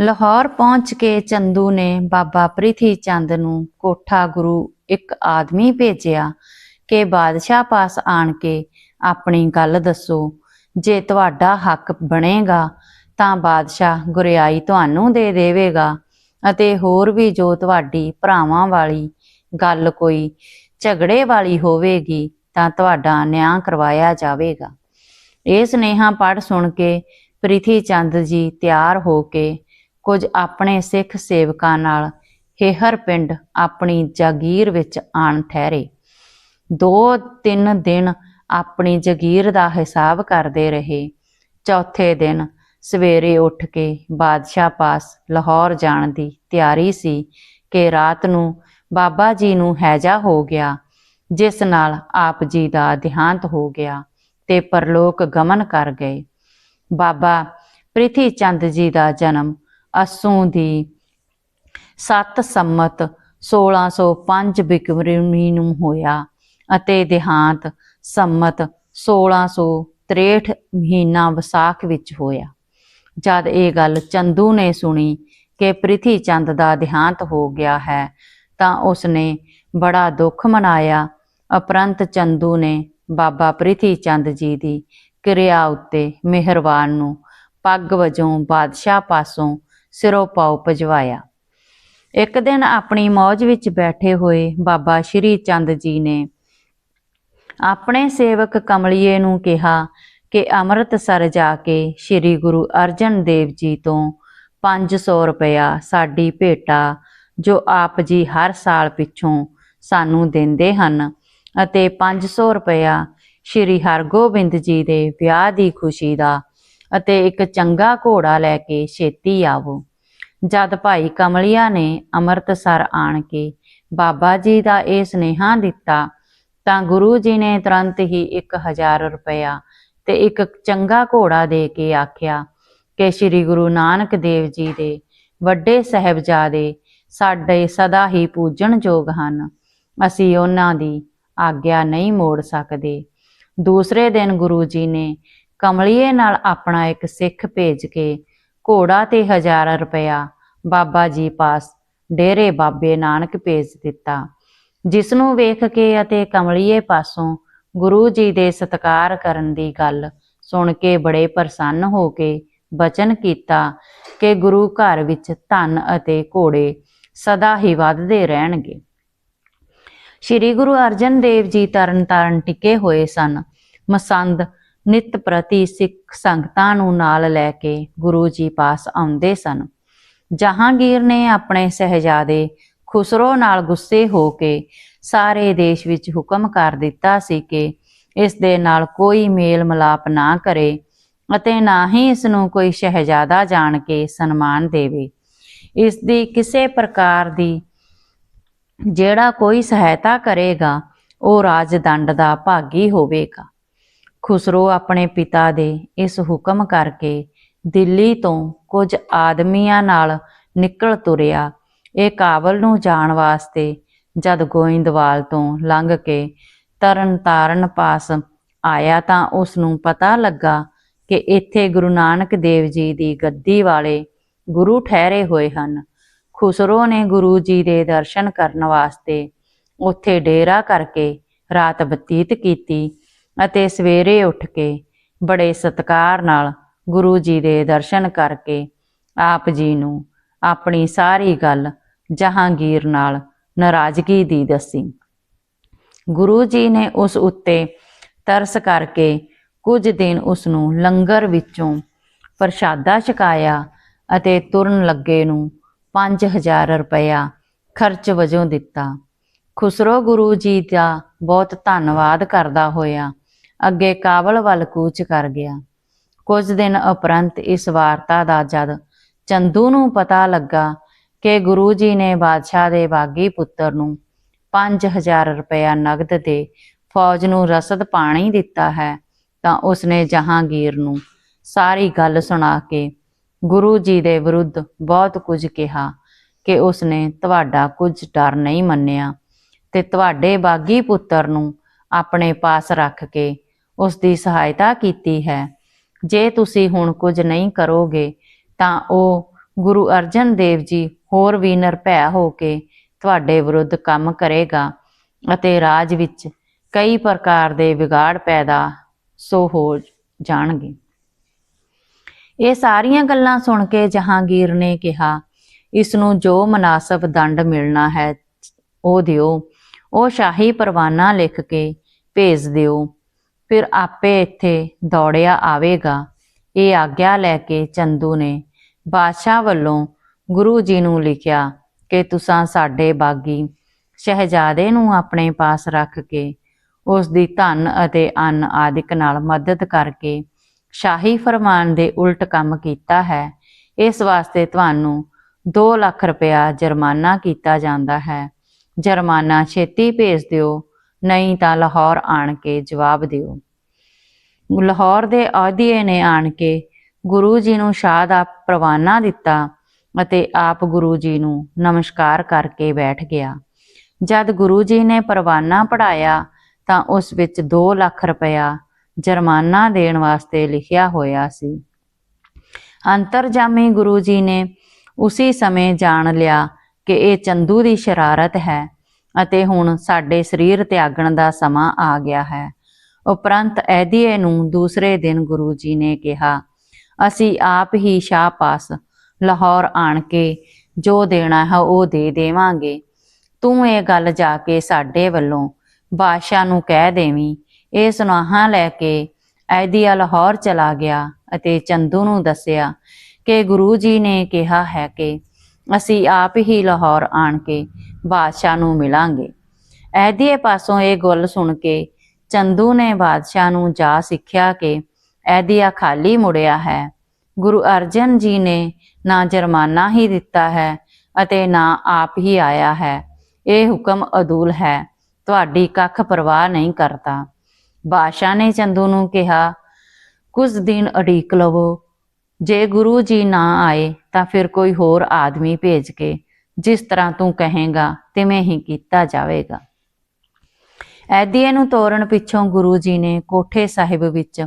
ਲਾਹੌਰ ਪਹੁੰਚ ਕੇ ਚੰਦੂ ਨੇ ਬਾਬਾ ਪ੍ਰਿਥੀ ਚੰਦ ਨੂੰ ਕੋਠਾ ਗੁਰੂ ਇੱਕ ਆਦਮੀ ਭੇਜਿਆ ਕਿ ਬਾਦਸ਼ਾਹ ਪਾਸ ਆਣ ਕੇ ਆਪਣੀ ਗੱਲ ਦੱਸੋ। ਜੇ ਤੁਹਾਡਾ ਹੱਕ ਬਣੇਗਾ ਤਾਂ ਬਾਦਸ਼ਾਹ ਗੁਰਿਆਈ ਤੁਹਾਨੂੰ ਦੇ ਦੇਵੇਗਾ ਅਤੇ ਹੋਰ ਵੀ ਜੋ ਤੁਹਾਡੀ ਭਰਾਵਾਂ ਵਾਲੀ ਗੱਲ ਕੋਈ ਝਗੜੇ ਵਾਲੀ ਹੋਵੇਗੀ ਤਾਂ ਤੁਹਾਡਾ ਨਿਆਂ ਕਰਵਾਇਆ ਜਾਵੇਗਾ। ਇਹ ਸੁਨੇਹਾ ਪੜ੍ਹ ਸੁਣ ਕੇ ਪ੍ਰਿਥੀ ਚੰਦ ਜੀ ਤਿਆਰ ਹੋ ਕੇ ਕੁਝ ਆਪਣੇ ਸਿੱਖ ਸੇਵਕਾਂ ਨਾਲ ਹੇਹਰ ਪਿੰਡ ਆਪਣੀ ਜਾਗੀਰ ਵਿੱਚ ਆਣ ਠਹਿਰੇ। ਦੋ ਤਿੰਨ ਦਿਨ ਆਪਣੀ ਜਾਗੀਰ ਦਾ ਹਿਸਾਬ ਕਰਦੇ ਰਹੇ। ਚੌਥੇ ਦਿਨ ਸਵੇਰੇ ਉੱਠ ਕੇ ਬਾਦਸ਼ਾਹ ਪਾਸ ਲਾਹੌਰ ਜਾਣ ਦੀ ਤਿਆਰੀ ਸੀ ਕਿ ਰਾਤ ਨੂੰ ਬਾਬਾ ਜੀ ਨੂੰ ਹੈਜਾ ਹੋ ਗਿਆ, ਜਿਸ ਨਾਲ ਆਪ ਜੀ ਦਾ ਦੇਹਾਂਤ ਹੋ ਗਿਆ ਤੇ ਪਰਲੋਕ ਗਮਨ ਕਰ ਗਏ। ਬਾਬਾ ਪ੍ਰਿਥੀ ਚੰਦ ਜੀ ਦਾ ਜਨਮ ਅਸੂ ਦੀ 7 ਸੰਮਤ 1605 ਬਿਕਰਮੀ ਨੂੰ ਹੋਇਆ ਅਤੇ ਦੇਹਾਂਤ ਸੰਮਤ 1663 ਮਹੀਨਾ ਵਿਸਾਖ ਵਿੱਚ ਹੋਇਆ। ਜਦ ਇਹ ਗੱਲ ਚੰਦੂ ਨੇ ਸੁਣੀ ਕਿ ਪ੍ਰਿਥੀ ਚੰਦ ਦਾ ਦੇਹਾਂਤ ਹੋ ਗਿਆ ਹੈ ਤਾਂ ਉਸਨੇ ਬੜਾ ਦੁੱਖ ਮਨਾਇਆ। ਅਪਰੰਤ ਚੰਦੂ ਨੇ ਬਾਬਾ ਪ੍ਰਿਥੀ ਚੰਦ ਜੀ ਦੀ ਕਿਰਿਆ ਉੱਤੇ ਮਿਹਰਬਾਨ ਨੂੰ ਪੱਗ ਵਜੋਂ ਬਾਦਸ਼ਾਹ ਪਾਸੋਂ ਸਿਰੋਂ ਪਾਉ ਭਜਵਾਇਆ ਇੱਕ ਦਿਨ ਆਪਣੀ ਮੌਜ ਵਿੱਚ ਬੈਠੇ ਹੋਏ ਬਾਬਾ ਸ਼੍ਰੀ ਚੰਦ ਜੀ ਨੇ ਆਪਣੇ ਸੇਵਕ ਕਮਲੀਏ ਨੂੰ ਕਿਹਾ ਕਿ ਅੰਮ੍ਰਿਤਸਰ ਜਾ ਕੇ ਸ੍ਰੀ ਗੁਰੂ ਅਰਜਨ ਦੇਵ ਜੀ ਤੋਂ 500 ਰੁਪਇਆ ਸਾਡੀ ਭੇਟਾ, ਜੋ ਆਪ ਜੀ ਹਰ ਸਾਲ ਪਿੱਛੋਂ ਸਾਨੂੰ ਦਿੰਦੇ ਹਨ ਅਤੇ 500 ਰੁਪਇਆ ਸ੍ਰੀ ਹਰਗੋਬਿੰਦ ਜੀ ਦੇ ਵਿਆਹ ਦੀ ਖੁਸ਼ੀ ਦਾ ਅਤੇ ਇੱਕ ਚੰਗਾ ਘੋੜਾ ਲੈ ਕੇ ਛੇਤੀ ਆਵੋ। ਜਦ ਭਾਈ ਕਮਲਿਆ ਨੇ ਅੰਮ੍ਰਿਤਸਰ ਆਣ ਕੇ ਬਾਬਾ ਜੀ ਦਾ ਇਹ ਸੁਨੇਹਾ ਦਿੱਤਾ, ਤਾਂ ਗੁਰੂ ਜੀ ਨੇ ਤੁਰੰਤ ਹੀ 1000 ਰੁਪਇਆ ਤੇ ਇੱਕ ਚੰਗਾ ਘੋੜਾ ਦੇ ਕੇ ਆਖਿਆ ਕਿ ਸ੍ਰੀ ਗੁਰੂ ਨਾਨਕ ਦੇਵ ਜੀ ਦੇ ਵੱਡੇ ਸਹਿਬਜ਼ਾਦੇ ਸਾਡੇ ਸਦਾ ਹੀ ਪੂਜਣਯੋਗ ਹਨ। ਅਸੀਂ ਉਹਨਾਂ ਦੀ ਆਗਿਆ ਨਹੀਂ ਮੋੜ ਸਕਦੇ। ਦੂਸਰੇ ਦਿਨ ਗੁਰੂ ਜੀ ਨੇ ਕਮਲੀਏ ਨਾਲ ਆਪਣਾ ਇੱਕ ਸਿੱਖ ਭੇਜ ਕੇ ਘੋੜਾ ਤੇ ਹਜ਼ਾਰ ਰੁਪਇਆ ਬਾਬਾ ਜੀ ਪਾਸ, ਡੇਰੇ ਬਾਬੇ ਨਾਨਕ ਭੇਜ ਦਿੱਤਾ। ਜਿਸ ਨੂੰ ਵੇਖ ਕੇ ਅਤੇ ਕਮਲੀਏ ਪਾਸੋਂ ਗੁਰੂ ਜੀ ਦੇ ਸਤਕਾਰ ਕਰਨ ਦੀ ਗੱਲ ਸੁਣ ਕੇ ਬੜੇ ਪ੍ਰਸੰਨ ਹੋ ਕੇ ਬਚਨ ਕੀਤਾ ਕਿ ਗੁਰੂ ਘਰ ਵਿੱਚ ਧਨ ਅਤੇ ਘੋੜੇ ਸਦਾ ਹੀ ਵੱਧਦੇ ਰਹਿਣਗੇ। ਸ੍ਰੀ ਗੁਰੂ ਅਰਜਨ ਦੇਵ ਜੀ ਤਰਨ ਤਾਰਨ ਟਿਕੇ ਹੋਏ ਸਨ। ਮਸੰਦ ਨਿਤ ਪ੍ਰਤੀ ਸਿੱਖ ਸੰਗਤਾਂ ਨੂੰ ਨਾਲ ਲੈ ਕੇ ਗੁਰੂ ਜੀ ਪਾਸ ਆਉਂਦੇ ਸਨ। ਜਹਾਂਗੀਰ ਨੇ ਆਪਣੇ ਸਹਜਾਦੇ ਖੁਸਰੋ ਨਾਲ ਗੁੱਸੇ ਹੋ ਕੇ ਸਾਰੇ ਦੇਸ਼ ਵਿੱਚ ਹੁਕਮ ਕਰ ਦਿੱਤਾ ਸੀ ਕਿ ਇਸ ਦੇ ਨਾਲ ਕੋਈ ਮੇਲ ਮਲਾਪ ਨਾ ਕਰੇ ਅਤੇ ਨਾ ਹੀ ਇਸ ਨੂੰ ਕੋਈ ਸ਼ਹਿਜ਼ਾਦਾ ਜਾਣ ਕੇ ਸਨਮਾਨ ਦੇਵੇ। ਇਸ ਦੀ ਕਿਸੇ ਪ੍ਰਕਾਰ ਦੀ ਜਿਹੜਾ ਕੋਈ ਸਹਾਇਤਾ ਕਰੇਗਾ, ਉਹ ਰਾਜਦੰਡ ਦਾ ਭਾਗੀ ਹੋਵੇਗਾ। ਖੁਸਰੋ ਆਪਣੇ ਪਿਤਾ ਦੇ ਇਸ ਹੁਕਮ ਕਰਕੇ ਦਿੱਲੀ ਤੋਂ ਕੁਝ ਆਦਮੀਆਂ ਨਾਲ ਨਿਕਲ ਤੁਰਿਆ। ਇਹ ਕਾਬਲ ਨੂੰ ਜਾਣ ਵਾਸਤੇ ਜਦ ਗੋਇੰਦਵਾਲ ਤੋਂ ਲੰਘ ਕੇ ਤਰਨਤਾਰਨ ਪਾਸ ਆਇਆ ਤਾਂ ਉਸ ਨੂੰ ਪਤਾ ਲੱਗਾ ਕਿ ਇੱਥੇ ਗੁਰੂ ਨਾਨਕ ਦੇਵ ਜੀ ਦੀ ਗੱਦੀ ਵਾਲੇ ਗੁਰੂ ਠਹਿਰੇ ਹੋਏ ਹਨ। ਖੁਸਰੋ ਨੇ ਗੁਰੂ ਜੀ ਦੇ ਦਰਸ਼ਨ ਕਰਨ ਵਾਸਤੇ ਉੱਥੇ ਡੇਰਾ ਕਰਕੇ ਰਾਤ ਬਤੀਤ ਕੀਤੀ ਅਤੇ ਸਵੇਰੇ ਉੱਠ ਕੇ ਬੜੇ ਸਤਕਾਰ ਨਾਲ ਗੁਰੂ ਜੀ ਦੇ ਦਰਸ਼ਨ ਕਰਕੇ ਆਪ ਜੀ ਨੂੰ ਆਪਣੀ ਸਾਰੀ ਗੱਲ ਜਹਾਂਗੀਰ ਨਾਲ ਨਾਰਾਜ਼ਗੀ ਦੀ ਦੱਸੀ। ਗੁਰੂ ਜੀ ਨੇ ਉਸ ਉੱਤੇ ਤਰਸ ਕਰਕੇ ਕੁਝ ਦਿਨ ਉਸ ਨੂੰ ਲੰਗਰ ਵਿੱਚੋਂ ਪ੍ਰਸ਼ਾਦਾ ਛਕਾਇਆ ਅਤੇ ਤੁਰਨ ਲੱਗੇ ਨੂੰ 5000 ਰੁਪਇਆ ਖਰਚ ਵਜੋਂ ਦਿੱਤਾ। ਖੁਸਰੋ ਗੁਰੂ ਜੀ ਦਾ ਬਹੁਤ ਧੰਨਵਾਦ ਕਰਦਾ ਹੋਇਆ ਅੱਗੇ ਕਾਬਲ ਵੱਲ ਕੂਚ ਕਰ ਗਿਆ। ਕੁਝ ਦਿਨ ਉਪਰੰਤ ਇਸ ਵਾਰਤਾ ਦਾ ਜਦ ਚੰਦੂ ਨੂੰ ਪਤਾ ਲੱਗਾ ਕਿ ਗੁਰੂ ਜੀ ਨੇ ਬਾਦਸ਼ਾਹ ਦੇ ਬਾਗੀ ਪੁੱਤਰ ਨੂੰ 5000 ਰੁਪਇਆ ਨਗਦ ਦੇ ਫੌਜ ਨੂੰ ਰਸਦ ਪਾਣੀ ਦਿੱਤਾ ਹੈ, ਤਾਂ ਉਸਨੇ ਜਹਾਂਗੀਰ ਨੂੰ ਸਾਰੀ ਗੱਲ ਸੁਣਾ ਕੇ ਗੁਰੂ ਜੀ ਦੇ ਵਿਰੁੱਧ ਬਹੁਤ ਕੁਝ ਕਿਹਾ ਕਿ ਉਸਨੇ ਤੁਹਾਡਾ ਕੁਝ ਡਰ ਨਹੀਂ ਮੰਨਿਆ ਤੇ ਤੁਹਾਡੇ ਬਾਗੀ ਪੁੱਤਰ ਨੂੰ ਆਪਣੇ ਪਾਸ ਰੱਖ ਕੇ ਉਸ ਦੀ ਸਹਾਇਤਾ ਕੀਤੀ ਹੈ। ਜੇ ਤੁਸੀਂ ਹੁਣ ਕੁਝ ਨਹੀਂ ਕਰੋਗੇ, ਤਾਂ ਉਹ ਗੁਰੂ ਅਰਜਨ ਦੇਵ ਜੀ ਹੋਰ ਵੀ ਨਿਰਭੈ ਹੋ ਕੇ ਤੁਹਾਡੇ ਵਿਰੁੱਧ ਕੰਮ ਕਰੇਗਾ ਅਤੇ ਰਾਜ ਵਿੱਚ ਕਈ ਪ੍ਰਕਾਰ ਦੇ ਵਿਗਾੜ ਪੈਦਾ ਸੋ ਹੋ ਜਾਣਗੇ। ਇਹ ਸਾਰੀਆਂ ਗੱਲਾਂ ਸੁਣ ਕੇ ਜਹਾਂਗੀਰ ਨੇ ਕਿਹਾ ਇਸ ਨੂੰ ਜੋ ਮناسب ਦੰਡ ਮਿਲਣਾ ਹੈ, ਉਹ ਦਿਓ। ਉਹ ਸ਼ਾਹੀ ਪਰਵਾਨਾ ਲਿਖ ਕੇ ਭੇਜ ਦਿਓ। ਫਿਰ ਆਪੇ ਇੱਥੇ ਦੌੜਿਆ ਆਵੇਗਾ। ਇਹ ਆਗਿਆ ਲੈ ਕੇ ਚੰਦੂ ਨੇ ਬਾਦਸ਼ਾਹ ਵੱਲੋਂ ਗੁਰੂ ਜੀ ਨੂੰ ਲਿਖਿਆ ਕਿ ਤੁਸੀਂ ਸਾਡੇ ਬਾਗੀ ਸ਼ਹਿਜ਼ਾਦੇ ਨੂੰ ਆਪਣੇ ਪਾਸ ਰੱਖ ਕੇ ਉਸ ਦੀ ਧਨ ਅਤੇ ਅੰਨ ਆਦਿਕ ਨਾਲ ਮਦਦ ਕਰਕੇ ਸ਼ਾਹੀ ਫਰਮਾਨ ਦੇ ਉਲਟ ਕੰਮ ਕੀਤਾ ਹੈ। ਇਸ ਵਾਸਤੇ ਤੁਹਾਨੂੰ 2 ਲੱਖ ਰੁਪਇਆ ਜੁਰਮਾਨਾ ਕੀਤਾ ਜਾਂਦਾ ਹੈ। ਜੁਰਮਾਨਾ ਛੇਤੀ ਭੇਜ ਦਿਓ ਨਹੀਂ ਤਾਂ ਲਾਹੌਰ ਆਣ ਕੇ ਜਵਾਬ ਦਿਓ। ਲਾਹੌਰ ਦੇ ਆਦੀਏ ਨੇ ਆਣ ਕੇ ਗੁਰੂ ਜੀ ਨੂੰ ਸ਼ਾਹ ਦਾ ਪ੍ਰਵਾਨਾ ਦਿੱਤਾ ਅਤੇ ਆਪ ਗੁਰੂ ਜੀ ਨੂੰ ਨਮਸਕਾਰ ਕਰਕੇ ਬੈਠ ਗਿਆ। ਜਦ ਗੁਰੂ ਜੀ ਨੇ ਪ੍ਰਵਾਨਾ ਪੜਾਇਆ ਤਾਂ ਉਸ ਵਿੱਚ 2 ਲੱਖ ਰੁਪਇਆ ਜੁਰਮਾਨਾ ਦੇਣ ਵਾਸਤੇ ਲਿਖਿਆ ਹੋਇਆ ਸੀ। ਅੰਤਰਜਾਮੀ ਗੁਰੂ ਜੀ ਨੇ ਉਸੇ ਸਮੇਂ ਜਾਣ ਲਿਆ ਕਿ ਇਹ ਚੰਦੂ ਦੀ ਸ਼ਰਾਰਤ ਹੈ ਅਤੇ ਹੁਣ ਸਾਡੇ ਸਰੀਰ ਤਿਆਗਣ ਦਾ ਸਮਾਂ ਆ ਗਿਆ ਹੈ। ਉਪਰੰਤ ਐਦੀਏ ਨੂੰ ਦੂਸਰੇ ਦਿਨ ਗੁਰੂ ਜੀ ਨੇ ਕਿਹਾ, ਅਸੀਂ ਆਪ ਹੀ ਸ਼ਾਹ ਪਾਸ ਲਾਹੌਰ ਆਣ ਕੇ ਜੋ ਦੇਣਾ ਹੈ ਉਹ ਦੇ ਦੇਵਾਂਗੇ। ਤੂੰ ਇਹ ਗੱਲ ਜਾ ਕੇ ਸਾਡੇ ਵੱਲੋਂ ਬਾਦਸ਼ਾਹ ਨੂੰ ਕਹਿ ਦੇਵੀਂ। ਇਹ ਸੁਨਾਹਾਂ ਲੈ ਕੇ ਐਦੀਆ ਲਾਹੌਰ ਚਲਾ ਗਿਆ ਅਤੇ ਚੰਦੂ ਨੂੰ ਦੱਸਿਆ ਕਿ ਗੁਰੂ ਜੀ ਨੇ ਕਿਹਾ ਹੈ ਕਿ ਅਸੀਂ ਆਪ ਹੀ ਲਾਹੌਰ ਆਣ ਕੇ ਬਾਦਸ਼ਾਹ ਨੂੰ ਮਿਲਾਂਗੇ। ਐਦੀਏ ਪਾਸੋਂ ਇਹ ਗੱਲ ਸੁਣ ਕੇ ਚੰਦੂ ਨੇ ਬਾਦਸ਼ਾਹ ਨੂੰ ਜਾ ਸਿੱਖਿਆ ਕਿ ਐਦੀਆ ਖਾਲੀ ਮੁੜਿਆ ਹੈ। ਗੁਰੂ ਅਰਜਨ ਜੀ ਨੇ ਨਾ ਜੁਰਮਾਨਾ ਹੀ ਦਿੱਤਾ ਹੈ ਅਤੇ ਨਾ ਆਪ ਹੀ ਆਇਆ ਹੈ। ਇਹ ਹੁਕਮ ਅਦੂਲ ਹੈ। ਤੁਹਾਡੀ ਕੱਖ ਪਰਵਾਹ ਨਹੀਂ ਕਰਦਾ। ਬਾਦਸ਼ਾਹ ਨੇ ਚੰਦੂ ਨੂੰ ਕਿਹਾ, ਕੁਝ ਦਿਨ ਅੜੀਕ ਲਵੋ। ਜੇ ਗੁਰੂ ਜੀ ਨਾ ਆਏ ਤਾਂ ਫਿਰ ਕੋਈ ਹੋਰ ਆਦਮੀ ਭੇਜ ਕੇ ਜਿਸ ਤਰ੍ਹਾਂ ਤੂੰ ਕਹੇਗਾ, ਤਿਵੇਂ ਹੀ ਕੀਤਾ ਜਾਵੇਗਾ। ਐਦੀਏ ਨੂੰ ਤੋਰਨ ਪਿੱਛੋਂ ਗੁਰੂ ਜੀ ਨੇ ਕੋਠੇ ਸਾਹਿਬ ਵਿੱਚ,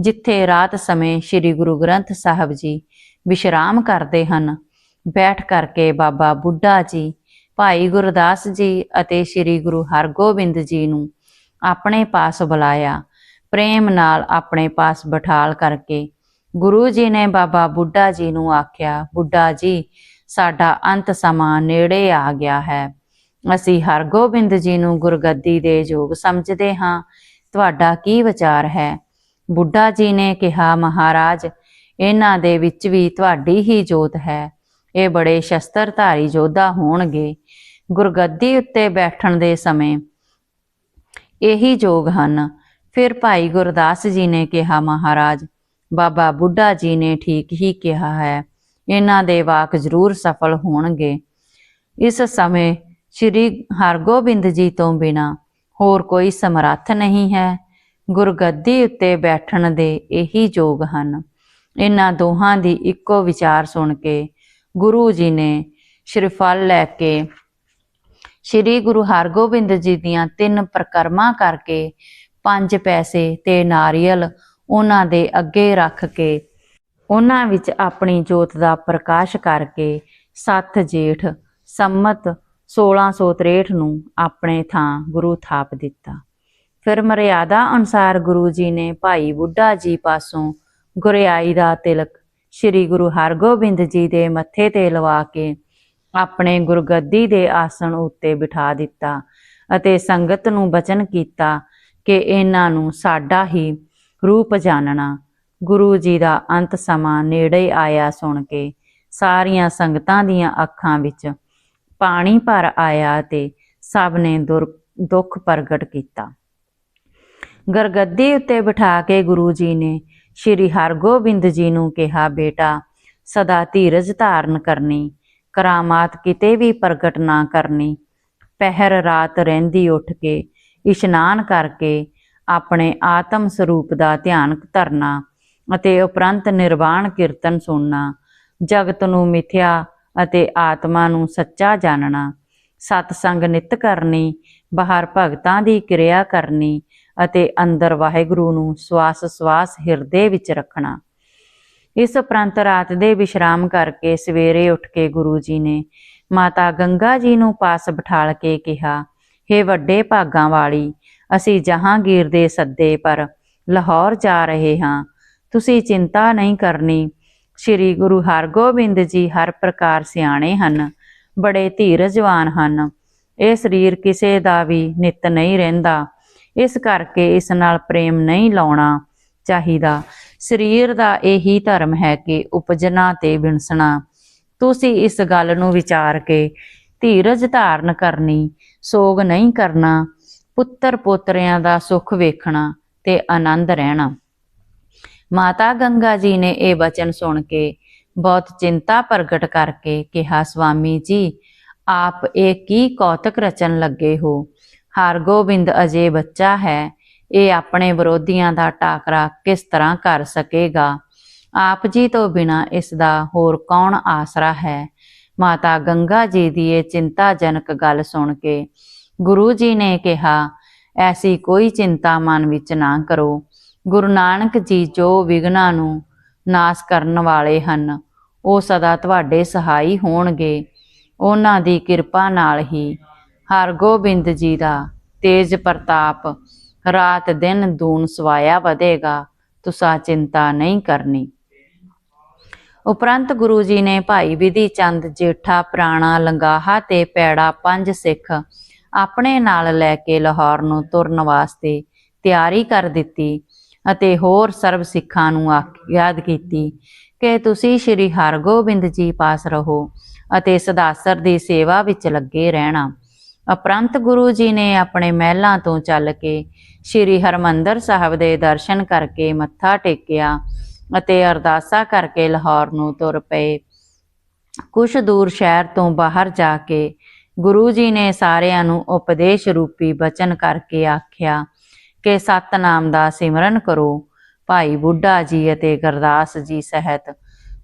ਜਿੱਥੇ ਰਾਤ ਸਮੇਂ ਸ੍ਰੀ ਗੁਰੂ ਗ੍ਰੰਥ ਸਾਹਿਬ ਜੀ ਵਿਸ਼ਰਾਮ ਕਰਦੇ ਹਨ, ਬੈਠ ਕਰਕੇ ਬਾਬਾ ਬੁੱਢਾ ਜੀ, ਭਾਈ ਗੁਰਦਾਸ ਜੀ ਅਤੇ ਸ੍ਰੀ ਗੁਰੂ ਹਰਗੋਬਿੰਦ ਜੀ ਨੂੰ ਆਪਣੇ ਪਾਸ ਬੁਲਾਇਆ। ਪ੍ਰੇਮ ਨਾਲ ਆਪਣੇ ਪਾਸ ਬਿਠਾਲ ਕਰਕੇ ਗੁਰੂ ਜੀ ਨੇ ਬਾਬਾ ਬੁੱਢਾ ਜੀ ਨੂੰ ਆਖਿਆ, ਬੁੱਢਾ ਜੀ ਸਾਡਾ ਅੰਤ ਸਮਾਂ ਨੇੜੇ ਆ ਗਿਆ ਹੈ। ਅਸੀਂ ਹਰਗੋਬਿੰਦ ਜੀ ਨੂੰ ਗੁਰਗੱਦੀ ਦੇ ਯੋਗ ਸਮਝਦੇ ਹਾਂ। ਤੁਹਾਡਾ ਕੀ ਵਿਚਾਰ ਹੈ? ਬੁੱਢਾ ਜੀ ਨੇ ਕਿਹਾ, ਮਹਾਰਾਜ, ਇਹਨਾਂ ਦੇ ਵਿੱਚ ਵੀ ਤੁਹਾਡੀ ਹੀ ਜੋਤ ਹੈ। ਇਹ ਬੜੇ ਸ਼ਸਤਰਧਾਰੀ ਯੋਧਾ ਹੋਣਗੇ। ਗੁਰਗੱਦੀ ਉੱਤੇ ਬੈਠਣ ਦੇ ਸਮੇਂ ਇਹੀ ਯੋਗ ਹਨ। ਫਿਰ ਭਾਈ ਗੁਰਦਾਸ ਜੀ ਨੇ ਕਿਹਾ, ਮਹਾਰਾਜ, ਬਾਬਾ ਬੁੱਢਾ ਜੀ ਨੇ ਠੀਕ ਹੀ ਕਿਹਾ ਹੈ। ਇਹਨਾਂ ਦੇ ਵਾਕ ਜ਼ਰੂਰ ਸਫਲ ਹੋਣਗੇ। ਇਸ ਸਮੇਂ ਸ੍ਰੀ ਹਰਗੋਬਿੰਦ ਜੀ ਤੋਂ ਬਿਨਾ ਹੋਰ ਕੋਈ ਸਮਰੱਥ ਨਹੀਂ ਹੈ। ਗੁਰਗੱਦੀ ਉੱਤੇ ਬੈਠਣ ਦੇ ਇਹੀ ਯੋਗ ਹਨ। ਇਹਨਾਂ ਦੋਹਾਂ ਦੀ ਇੱਕੋ ਵਿਚਾਰ ਸੁਣ ਕੇ ਗੁਰੂ ਜੀ ਨੇ ਸ਼੍ਰੀਫਲ ਲੈ ਕੇ ਸ੍ਰੀ ਗੁਰੂ ਹਰਗੋਬਿੰਦ ਜੀ ਦੀਆਂ ਤਿੰਨ ਪ੍ਰਕਰਮਾਂ ਕਰਕੇ ਪੰਜ ਪੈਸੇ ਤੇ ਨਾਰੀਅਲ ਉਹਨਾਂ ਦੇ ਅੱਗੇ ਰੱਖ ਕੇ ਉਹਨਾਂ ਵਿੱਚ ਆਪਣੀ ਜੋਤ ਦਾ ਪ੍ਰਕਾਸ਼ ਕਰਕੇ ਸੱਤ ਜੇਠ ਸੰਮਤ 1663 ਨੂੰ ਆਪਣੇ ਥਾਂ ਗੁਰੂ ਥਾਪ ਦਿੱਤਾ। ਫਿਰ ਮਰਿਆਦਾ ਅਨੁਸਾਰ ਗੁਰੂ ਜੀ ਨੇ ਭਾਈ ਬੁੱਢਾ ਜੀ ਪਾਸੋਂ ਗੁਰਿਆਈ ਦਾ ਤਿਲਕ ਸ੍ਰੀ ਗੁਰੂ ਹਰਗੋਬਿੰਦ ਜੀ ਦੇ ਮੱਥੇ ਤੇ ਲਵਾ ਕੇ ਆਪਣੇ ਗੁਰਗੱਦੀ ਦੇ ਆਸਣ ਉੱਤੇ ਬਿਠਾ ਦਿੱਤਾ ਅਤੇ ਸੰਗਤ ਨੂੰ ਬਚਨ ਕੀਤਾ ਕਿ ਇਹਨਾਂ ਨੂੰ ਸਾਡਾ ਹੀ ਰੂਪ ਜਾਣਨਾ ਗੁਰੂ ਜੀ ਦਾ ਅੰਤ ਸਮਾਂ ਨੇੜੇ ਆਇਆ ਸੁਣ ਕੇ ਸਾਰੀਆਂ ਸੰਗਤਾਂ ਦੀਆਂ ਅੱਖਾਂ ਵਿੱਚ ਪਾਣੀ ਭਰ ਆਇਆ ਤੇ ਸਭ ਨੇ ਦੁਰ- ਦੁੱਖ ਪ੍ਰਗਟ ਕੀਤਾ। ਗਰਗੱਦੀ ਉੱਤੇ ਬਿਠਾ ਕੇ ਗੁਰੂ ਜੀ ਨੇ ਸ੍ਰੀ ਹਰਗੋਬਿੰਦ ਜੀ ਨੂੰ ਕਿਹਾ, ਬੇਟਾ, ਸਦਾ ਧੀਰਜ ਧਾਰਨ ਕਰਨੀ, ਕਰਾਮਾਤ ਕਿਤੇ ਵੀ ਪ੍ਰਗਟ ਨਾ ਕਰਨੀ। ਪਹਿਰ ਰਾਤ ਰਹਿੰਦੀ ਉੱਠ ਕੇ ਇਸ਼ਨਾਨ ਕਰਕੇ ਆਪਣੇ ਆਤਮ ਸਰੂਪ ਦਾ ਧਿਆਨ ਧਰਨਾ ਅਤੇ ਉਪਰੰਤ ਨਿਰਵਾਣ ਕੀਰਤਨ ਸੁਣਨਾ, ਜਗਤ ਨੂੰ ਮਿਥਿਆ ਅਤੇ ਆਤਮਾ ਨੂੰ ਸੱਚਾ ਜਾਣਨਾ ਸਤ ਸੰਗ ਨਿਤ ਕਰਨੀ, ਬਾਹਰ ਭਗਤਾਂ ਦੀ ਕਿਰਿਆ ਕਰਨੀ ਅਤੇ ਅੰਦਰ ਵਾਹਿਗੁਰੂ ਨੂੰ ਸਵਾਸ ਸਵਾਸ ਹਿਰਦੇ ਵਿੱਚ ਰੱਖਣਾ। ਇਸ ਉਪਰੰਤ ਰਾਤ ਦੇ ਵਿਸ਼ਰਾਮ ਕਰਕੇ ਸਵੇਰੇ ਉੱਠ ਕੇ ਗੁਰੂ ਜੀ ਨੇ ਮਾਤਾ ਗੰਗਾ ਜੀ ਨੂੰ ਪਾਸ ਬਿਠਾਲ ਕੇ ਕਿਹਾ हे ਵੱਡੇ ਭਾਗਾਂ ਵਾਲੀ, ਅਸੀਂ ਜਹਾਂਗੀਰ ਦੇ ਸੱਦੇ ਪਰ ਲਾਹੌਰ ਜਾ ਰਹੇ ਹਾਂ। ਤੁਸੀਂ ਚਿੰਤਾ ਨਹੀਂ ਕਰਨੀ। ਸ੍ਰੀ ਗੁਰੂ ਹਰਗੋਬਿੰਦ ਜੀ ਹਰ ਪ੍ਰਕਾਰ ਸਿਆਣੇ ਹਨ, ਬੜੇ ਧੀਰਜਵਾਨ ਹਨ। ਇਹ ਸਰੀਰ ਕਿਸੇ ਦਾ ਵੀ ਨਿਤ ਨਹੀਂ ਰਹਿੰਦਾ। ਇਸ ਕਰਕੇ ਇਸ ਨਾਲ ਪ੍ਰੇਮ ਨਹੀਂ ਲਾਉਣਾ ਚਾਹੀਦਾ। ਸਰੀਰ ਦਾ ਇਹੀ ਧਰਮ ਹੈ ਕਿ ਉਪਜਣਾ ਤੇ ਵਿਣਸਣਾ। ਤੁਸੀਂ ਇਸ ਗੱਲ ਨੂੰ ਵਿਚਾਰ ਕੇ ਧੀਰਜ ਧਾਰਨ ਕਰਨੀ, ਸੋਗ ਨਹੀਂ ਕਰਨਾ ਪੁੱਤਰ ਪੋਤਰਿਆਂ ਦਾ ਸੁੱਖ ਵੇਖਣਾ ਤੇ ਆਨੰਦ ਰਹਿਣਾ। ਮਾਤਾ ਗੰਗਾ ਜੀ ਨੇ ਇਹ ਬਚਨ ਸੁਣ ਕੇ ਬਹੁਤ ਚਿੰਤਾ ਪ੍ਰਗਟ ਕਰਕੇ ਕਿਹਾ ਸੁਆਮੀ ਜੀ, ਆਪ ਇਹ ਕੀ ਕੌਤਕ ਰਚਨ ਲੱਗੇ ਹੋ? ਹਰਗੋਬਿੰਦ ਅਜੇ ਬੱਚਾ ਹੈ, ਇਹ ਆਪਣੇ ਵਿਰੋਧੀਆਂ ਦਾ ਟਾਕਰਾ ਕਿਸ ਤਰ੍ਹਾਂ ਕਰ ਸਕੇਗਾ? ਆਪ ਜੀ ਤੋਂ ਬਿਨਾ ਇਸ ਦਾ ਹੋਰ ਕੌਣ ਆਸਰਾ ਹੈ? ਮਾਤਾ ਗੰਗਾ ਜੀ ਦੀ ਇਹ ਚਿੰਤਾਜਨਕ ਗੱਲ ਸੁਣ ਕੇ ਗੁਰੂ ਜੀ ਨੇ ਕਿਹਾ, ਐਸੀ ਕੋਈ ਚਿੰਤਾ ਮਨ ਵਿੱਚ ਨਾ ਕਰੋ। ਗੁਰੂ ਨਾਨਕ ਜੀ ਜੋ ਵਿਗਨਾਂ ਨੂੰ ਨਾਸ ਕਰਨ ਵਾਲੇ ਹਨ, ਉਹ ਸਦਾ ਤੁਹਾਡੇ ਸਹਾਈ ਹੋਣਗੇ। ਉਹਨਾਂ ਦੀ ਕਿਰਪਾ ਨਾਲ ਹੀ ਹਰਗੋਬਿੰਦ ਜੀ ਦਾ ਤੇਜ ਪ੍ਰਤਾਪ ਰਾਤ ਦਿਨ ਦੂਣ ਸਵਾਇਆ ਵਧੇਗਾ, ਤੁਸਾਂ ਚਿੰਤਾ ਨਹੀਂ ਕਰਨੀ। ਉਪਰੰਤ ਗੁਰੂ ਜੀ ਨੇ ਭਾਈ ਵਿਧੀ ਚੰਦ ਜੇਠਾ ਪ੍ਰਾਣਾ ਲੰਗਾਹਾ ਤੇ ਪੈੜਾ ਪੰਜ ਸਿੱਖ ਆਪਣੇ ਨਾਲ ਲੈ ਕੇ ਲਾਹੌਰ ਨੂੰ ਤੁਰਨ ਵਾਸਤੇ ਤਿਆਰੀ ਕਰ ਦਿੱਤੀ। ਅਤੇ ਹੋਰ ਸਰਬ ਸਿੱਖਾਂ ਨੂੰ ਯਾਦ ਕੀਤੀ ਕਿ ਤੁਸੀਂ ਸ੍ਰੀ ਹਰਗੋਬਿੰਦ ਜੀ ਪਾਸ ਰਹੋ ਅਤੇ ਸਦਾਸਰ ਦੀ ਸੇਵਾ ਵਿੱਚ ਲੱਗੇ ਰਹਿਣਾ। ਉਪਰੰਤ ਗੁਰੂ ਜੀ ਨੇ ਆਪਣੇ ਮਹਿਲਾਂ ਤੋਂ ਚੱਲ ਕੇ ਸ੍ਰੀ ਹਰਮੰਦਰ ਸਾਹਿਬ ਦੇ ਦਰਸ਼ਨ ਕਰਕੇ ਮੱਥਾ ਟੇਕਿਆ ਅਤੇ ਅਰਦਾਸਾ ਕਰਕੇ ਲਾਹੌਰ ਨੂੰ ਤੁਰ ਪਏ। ਕੁਛ ਦੂਰ ਸ਼ਹਿਰ ਤੋਂ ਬਾਹਰ ਜਾ ਕੇ ਗੁਰੂ ਜੀ ਨੇ ਸਾਰਿਆਂ ਨੂੰ ਉਪਦੇਸ਼ ਰੂਪੀ ਬਚਨ ਕਰਕੇ ਆਖਿਆ ਕਿ ਸਤਨਾਮ ਦਾ ਸਿਮਰਨ ਕਰੋ। ਭਾਈ ਬੁੱਢਾ ਜੀ ਅਤੇ ਗੁਰਦਾਸ ਜੀ ਸਹਿਤ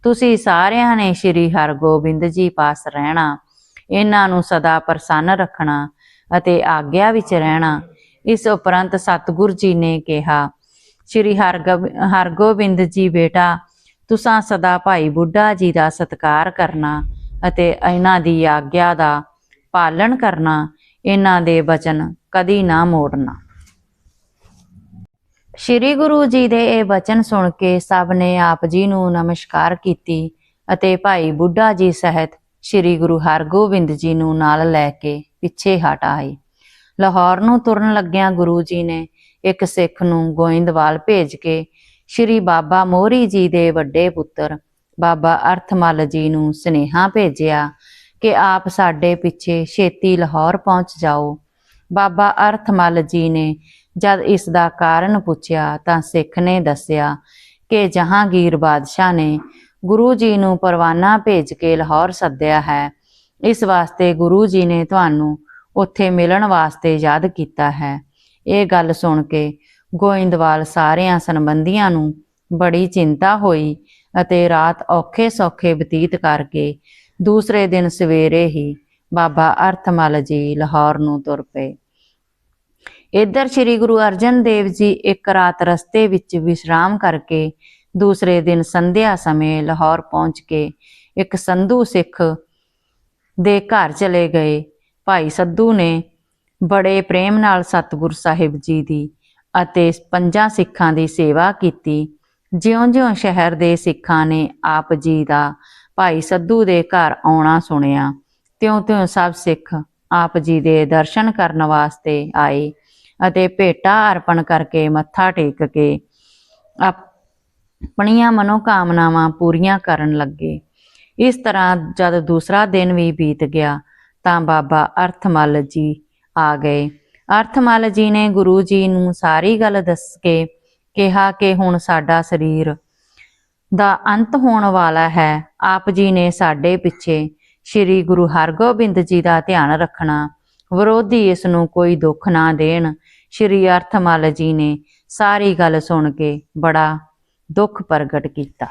ਤੁਸੀਂ ਸਾਰਿਆਂ ਨੇ ਸ੍ਰੀ ਹਰਗੋਬਿੰਦ ਜੀ ਪਾਸ ਰਹਿਣਾ, ਇਹਨਾਂ ਨੂੰ ਸਦਾ ਪ੍ਰਸੰਨ ਰੱਖਣਾ ਅਤੇ ਆਗਿਆ ਵਿੱਚ ਰਹਿਣਾ। ਇਸ ਉਪਰੰਤ ਸਤਿਗੁਰ ਜੀ ਨੇ ਕਿਹਾ, ਸ੍ਰੀ ਹਰਗੋਬ- ਹਰਗੋਬਿੰਦ ਜੀ ਬੇਟਾ, ਤੁਸਾਂ ਸਦਾ ਭਾਈ ਬੁੱਢਾ ਜੀ ਦਾ ਸਤਿਕਾਰ ਕਰਨਾ ਅਤੇ ਇਹਨਾਂ ਦੀ ਆਗਿਆ ਦਾ ਪਾਲਣ ਕਰਨਾ, ਇਹਨਾਂ ਦੇ ਬਚਨ ਕਦੀ ਨਾ ਮੋੜਨਾ। ਸ੍ਰੀ ਗੁਰੂ ਜੀ ਦੇ ਇਹ ਵਚਨ ਸੁਣ ਕੇ ਸਭ ਨੇ ਆਪ ਜੀ ਨੂੰ ਨਮਸਕਾਰ ਕੀਤੀ ਅਤੇ ਭਾਈ ਬੁੱਢਾ ਜੀ ਸਹਿਤ ਸ੍ਰੀ ਗੁਰੂ ਹਰਗੋਬਿੰਦ ਜੀ ਨੂੰ ਨਾਲ ਲੈ ਕੇ ਪਿੱਛੇ ਹਟ ਆਏ। ਲਾਹੌਰ ਨੂੰ ਤੁਰਨ ਲੱਗਿਆਂ ਗੁਰੂ ਜੀ ਨੇ ਇੱਕ ਸਿੱਖ ਨੂੰ ਗੋਇੰਦਵਾਲ ਭੇਜ ਕੇ ਸ੍ਰੀ ਬਾਬਾ ਮੋਹਰੀ ਜੀ ਦੇ ਵੱਡੇ ਪੁੱਤਰ ਬਾਬਾ ਅਰਥਮਲ ਜੀ ਨੂੰ ਸੁਨੇਹਾ ਭੇਜਿਆ ਕਿ ਆਪ ਸਾਡੇ ਪਿੱਛੇ ਛੇਤੀ ਲਾਹੌਰ ਪਹੁੰਚ ਜਾਓ। ਬਾਬਾ ਅਰਥਮਲ ਜੀ ਨੇ ਜਦ ਇਸ ਦਾ ਕਾਰਨ ਪੁੱਛਿਆ ਤਾਂ ਸਿੱਖ ਨੇ ਦੱਸਿਆ ਕਿ ਜਹਾਂਗੀਰ ਬਾਦਸ਼ਾਹ ਨੇ ਗੁਰੂ ਜੀ ਨੂੰ ਪਰਵਾਨਾ ਭੇਜ ਕੇ ਲਾਹੌਰ ਸੱਦਿਆ ਹੈ। ਇਸ ਵਾਸਤੇ ਗੁਰੂ ਜੀ ਨੇ ਤੁਹਾਨੂੰ ਉੱਥੇ ਮਿਲਣ ਵਾਸਤੇ ਯਾਦ ਕੀਤਾ ਹੈ। ਇਹ ਗੱਲ ਸੁਣ ਕੇ ਗੋਇੰਦਵਾਲ ਸਾਰਿਆਂ ਸੰਬੰਧੀਆਂ ਨੂੰ ਬੜੀ ਚਿੰਤਾ ਹੋਈ ਅਤੇ ਰਾਤ ਔਖੇ ਸੌਖੇ ਬਤੀਤ ਕਰਕੇ ਦੂਸਰੇ ਦਿਨ ਸਵੇਰੇ ਹੀ ਬਾਬਾ ਅਰਥਮਲ ਜੀ ਲਾਹੌਰ ਨੂੰ ਤੁਰ ਪਏ। ਇੱਧਰ ਸ੍ਰੀ ਗੁਰੂ ਅਰਜਨ ਦੇਵ ਜੀ ਇੱਕ ਰਾਤ ਰਸਤੇ ਵਿੱਚ ਵਿਸ਼ਰਾਮ ਕਰਕੇ ਦੂਸਰੇ ਦਿਨ ਸੰਧਿਆ ਸਮੇਂ ਲਾਹੌਰ ਪਹੁੰਚ ਕੇ ਇੱਕ ਸੰਧੂ ਸਿੱਖ ਦੇ ਘਰ ਚਲੇ ਗਏ। ਭਾਈ ਸੱਧੂ ਨੇ ਬੜੇ ਪ੍ਰੇਮ ਨਾਲ ਸਤਿਗੁਰ ਸਾਹਿਬ ਜੀ ਦੀ ਅਤੇ ਪੰਜਾਂ ਸਿੱਖਾਂ ਦੀ ਸੇਵਾ ਕੀਤੀ। ਜਿਉਂ-ਜਿਉਂ ਸ਼ਹਿਰ ਦੇ ਸਿੱਖਾਂ ਨੇ ਆਪ ਜੀ ਦਾ ਭਾਈ ਸੱਧੂ ਦੇ ਘਰ ਆਉਣਾ ਸੁਣਿਆ, ਤਿਉਂ-ਤਿਉਂ ਸਭ ਸਿੱਖ ਆਪ ਜੀ ਦੇ ਦਰਸ਼ਨ ਕਰਨ ਵਾਸਤੇ ਆਏ। ਅਤੇ ਭੇਟਾ ਅਰਪਣ ਕਰਕੇ ਮੱਥਾ ਟੇਕ ਕੇ ਆਪਣੀਆਂ ਮਨੋਕਾਮਨਾਵਾਂ ਪੂਰੀਆਂ ਕਰਨ ਲੱਗੇ। ਇਸ ਤਰ੍ਹਾਂ ਜਦ ਦੂਸਰਾ ਦਿਨ ਵੀ ਬੀਤ ਗਿਆ ਤਾਂ ਬਾਬਾ ਅਰਥਮਲ ਜੀ ਆ ਗਏ। ਅਰਥਮਲ ਜੀ ਨੇ ਗੁਰੂ ਜੀ ਨੂੰ ਸਾਰੀ ਗੱਲ ਦੱਸ ਕੇ ਕਿਹਾ ਕਿ ਹੁਣ ਸਾਡਾ ਸਰੀਰ ਦਾ ਅੰਤ ਹੋਣ ਵਾਲਾ ਹੈ। ਆਪ ਜੀ ਨੇ ਸਾਡੇ ਪਿੱਛੇ ਸ੍ਰੀ ਗੁਰੂ ਹਰਗੋਬਿੰਦ ਜੀ ਦਾ ਧਿਆਨ ਰੱਖਣਾ ਵਿਰੋਧੀ ਇਸ ਨੂੰ ਕੋਈ ਦੁੱਖ ਨਾ ਦੇਣ। ਸ੍ਰੀ ਅਰਥਮਲ ਜੀ ਨੇ ਸਾਰੀ ਗੱਲ ਸੁਣ ਕੇ ਬੜਾ ਦੁੱਖ ਪ੍ਰਗਟ ਕੀਤਾ।